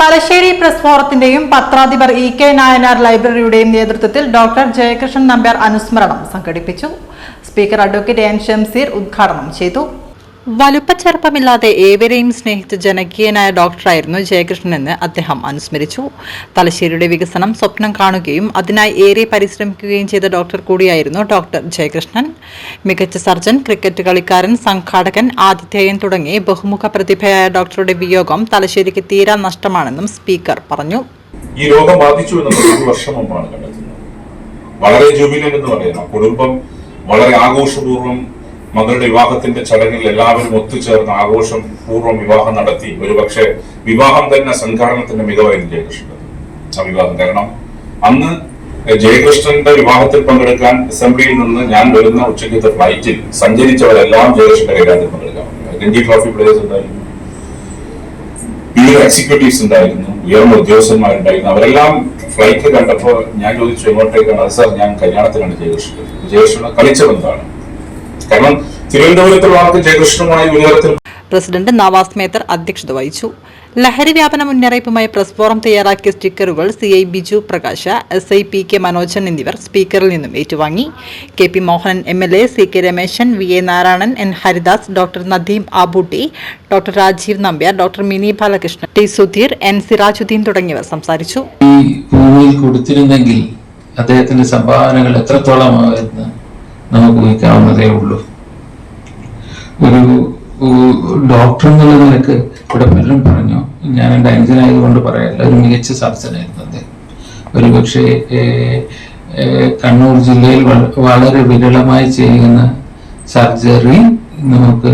Thalassery press ഫോറത്തിന്റെയും പത്രാധിപർ E K Nayanar ലൈബ്രറിയുടെയും നേതൃത്വത്തിൽ ഡോക്ടർ ജയകൃഷ്ണൻ നമ്പ്യാർ അനുസ്മരണം സംഘടിപ്പിച്ചു. സ്പീക്കർ അഡ്വക്കേറ്റ് എൻ ഷംസീർ ഉദ്ഘാടനം ചെയ്തു. വലുപ്പച്ചെറുപ്പമില്ലാതെ ഏവരെയും സ്നേഹിച്ച ജനകീയനായ ഡോക്ടറായിരുന്നു ജയകൃഷ്ണൻ എന്ന് അദ്ദേഹം അനുസ്മരിച്ചു. തലശ്ശേരിയുടെ വികസനം സ്വപ്നം കാണുകയും അതിനായി ഏറെ പരിശ്രമിക്കുകയും ചെയ്ത ഡോക്ടർ കൂടിയായിരുന്നു ഡോക്ടർ ജയകൃഷ്ണൻ. മികച്ച സർജൻ ക്രിക്കറ്റ് കളിക്കാരൻ സംഘാടകൻ ആതിഥേയൻ തുടങ്ങി ബഹുമുഖ പ്രതിഭയായ ഡോക്ടറുടെ വിയോഗം തലശ്ശേരിക്ക് തീരാ നഷ്ടമാണെന്നും സ്പീക്കർ പറഞ്ഞു. ഈ രോഗം ബാധിച്ചു എന്നുള്ളത് വർഷം മുമ്പാണ് വളരെ ജൂബിലൻ എന്ന് പറയുന്ന കുടുംബം വളരെ ആഘോഷപൂർവം മകളുടെ വിവാഹത്തിന്റെ ചടങ്ങിൽ എല്ലാവരും ഒത്തുചേർന്ന് ആഘോഷം പൂർവം വിവാഹം നടത്തി. ഒരുപക്ഷെ വിവാഹം തന്നെ സംഘാടനത്തിന്റെ മികവായിരുന്നു ജയകൃഷ്ണൻ ആ വിവാഹം കാരണം അന്ന് ജയകൃഷ്ണന്റെ വിവാഹത്തിൽ പങ്കെടുക്കാൻ അസംബ്ലിയിൽ നിന്ന് ഞാൻ വരുന്ന ഉച്ചയ്ക്കത്തെ ഫ്ലൈറ്റിൽ സഞ്ചരിച്ചവരെല്ലാം ജയകൃഷ്ണന്റെ കൈകാര്യത്തിൽ പങ്കെടുക്കാൻ രഞ്ജി ട്രോഫി പ്ലേയേഴ്സ് ഉണ്ടായിരുന്നു. എക്സിക്യൂട്ടീവ്സ് ഉണ്ടായിരുന്നു. ഉയർന്ന ഉദ്യോഗസ്ഥന്മാരുണ്ടായിരുന്നു. അവരെല്ലാം ഫ്ലൈറ്റ് കണ്ടപ്പോൾ ഞാൻ ചോദിച്ചു എങ്ങോട്ടേക്കാണ്? അത് സാർ ഞാൻ കല്യാണത്തിലാണ് ജയകൃഷ്ണൻ. ജയകൃഷ്ണൻ കളിച്ച ബന്ധമാണ്. കാരണം തിരുവനന്തപുരത്തുള്ള ആൾക്ക് ജയകൃഷ്ണനുമായി ഉയർത്തി പ്രസിഡന്റ് നവാസ് മേത്തർ അധ്യക്ഷത വഹിച്ചു. ലഹരി വ്യാപന മുന്നറിയിപ്പുമായി പ്രസ് ഫോറം തയ്യാറാക്കിയ സ്റ്റിക്കറുകൾ C I Biju Prakash S I P K Manojan എന്നിവർ സ്പീക്കറിൽ നിന്നും ഏറ്റുവാങ്ങി. K P Mohanan M L A C K Rameshan V A Narayanan N Haridas doctor Nadeem Abooty doctor Rajeev Nambiar doctor Mini Balakrishnan T Sudheer N Sirajuddin തുടങ്ങിയവർ സംസാരിച്ചു. ഈ ഭൂമിയിൽ കൊടുത്തിരുന്നെങ്കിൽ അദ്ദേഹത്തിന്റെ സംഭാവനകൾ എത്രത്തോളമായിരുന്നു? നമുക്ക് ഊഹിക്കാവുന്നതേ ഉള്ളൂ. ഒരു ഡോക്ടർ എന്നുള്ള നിലയ്ക്ക് ഇവിടെ പലരും പറഞ്ഞു ഞാൻ എന്റെ അനുജനായതുകൊണ്ട് പറയല്ല ഒരു മികച്ച സർജനായിരുന്നു അദ്ദേഹം. ഒരു പക്ഷേ കണ്ണൂർ ജില്ലയിൽ വളരെ വിരളമായി ചെയ്യുന്ന സർജറി നമുക്ക്